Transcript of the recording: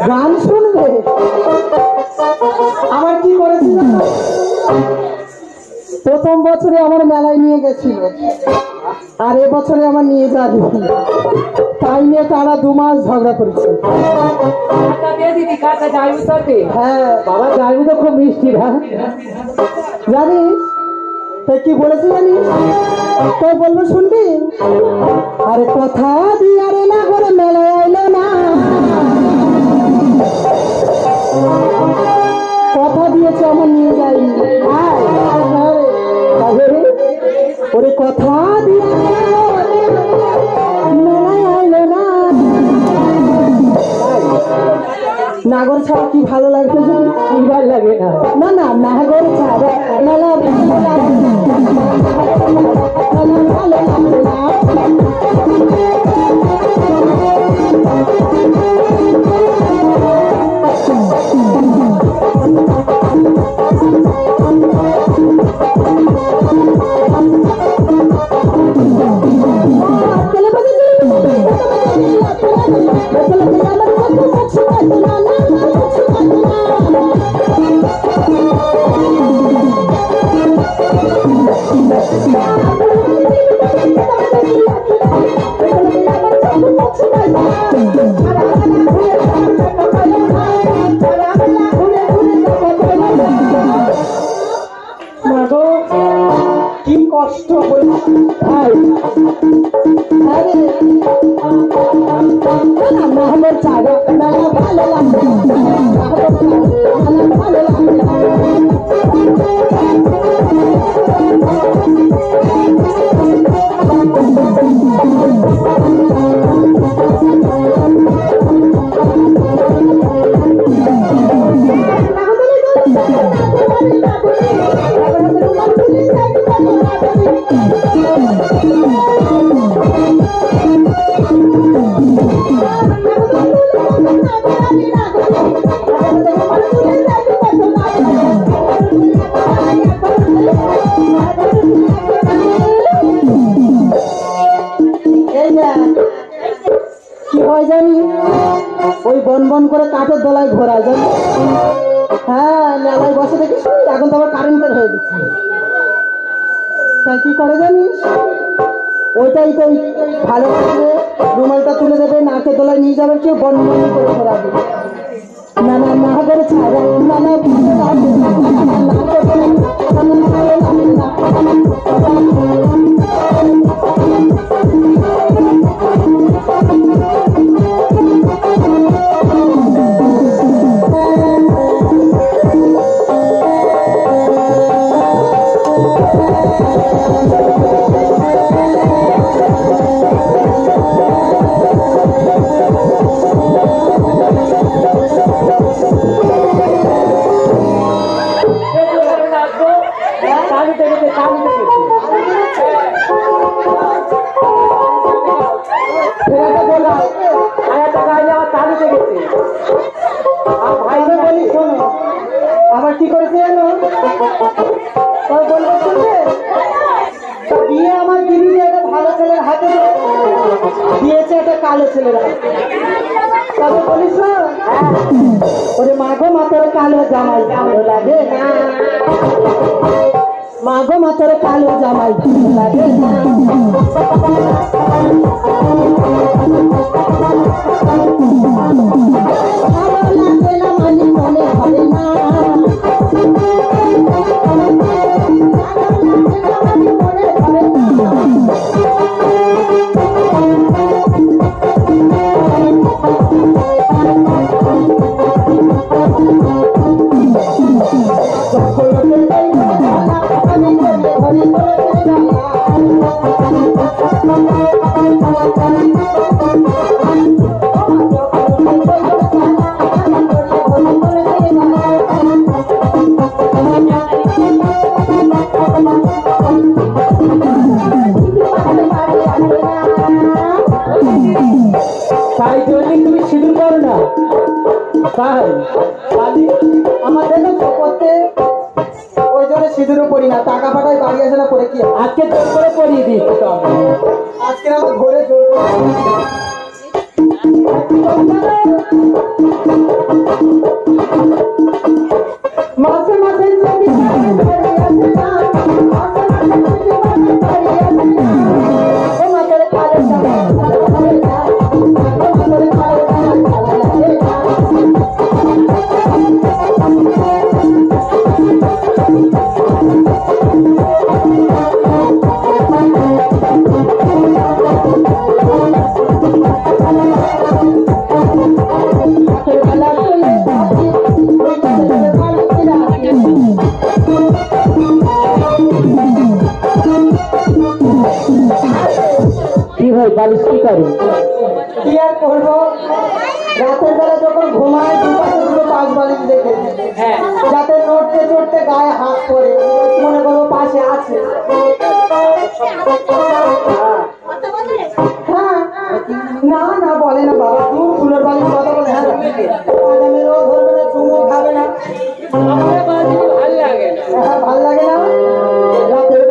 গান শুনবে? আমার কি করেছিল? প্রথম বছরে আমার মেলায় নিয়ে গেছিল। আর এবছরে আমার নিয়ে যাবে তাই নিয়ে তারা দু মাস ঝগড়া করেছে। হ্যাঁ বাবা যাইবি তো খুব মিষ্টি না। জানিস তাই কি বলেছি জানিস তো বলব শুনবি? আরে কথা দিয়ে আরে না করে মেলায় আইলো না। নাগর ছাড়া কি ভালো লাগবে ভালো লাগে না না না নাগর ছাড়া মেলা ভালো লাগে কষ্ট বলি হয় জানি ওই বন বন করে কাঠের দোলায় ঘোরা জানি হ্যাঁ মেলায় বসে দেখিস এখন তো আবার কারেন্টের হয়ে দিচ্ছে তাই কি করে জানিস ওইটাই তো ভালো করে রুমালটা তুলে দেবে নাকে দোলায় নিয়ে যাবে কেউ বন বন করে ঘোরাবে না না না করে ছাড়া না না দিয়েছে একটা কালো ছেলেরা। তবে বলিস ওরে মাগো মাথার কালো জামাই। ভালো লাগে না? মাগো মাথার কালো জামাই। ভালো লাগে না? তাই জন্য তুমি সিঁদুর করো না। তাই। দেখো তো জন্য সিঁদুরও পড়ি না টাকা পাঠায় বাড়ি আসে না করে কি আজকে জোর করে পরিয়ে দিই তো আজকে আমার ঘরে জোর করে- কি করে কি আর করব? রাতের বেলা যখন ঘুমায় দুপাশে দুটো পাশ বালিশ দেখে। হ্যাঁ। যাতে নড়তে চড়তে গায়ে হাত করে মনে করব পাশে আছে। হ্যাঁ। না না বলে না বাবা। দূর ফুলের বালিশ কথা বলে হ্যাঁ।